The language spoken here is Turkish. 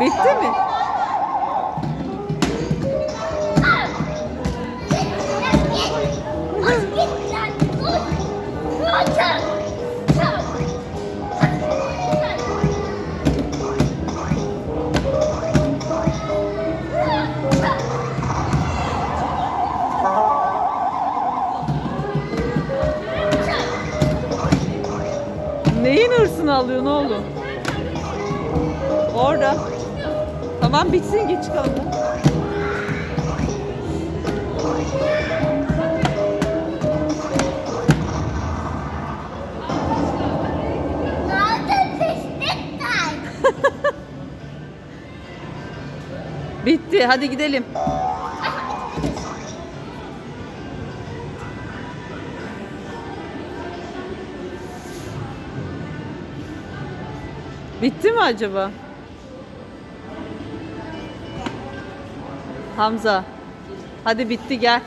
Bitti mi? Neyin hırsını alıyorsun oğlum? Orada. Tamam bitsin geç çıkalım. Bitti. Hadi gidelim. Bitti mi acaba? Hamza. Hadi bitti gel.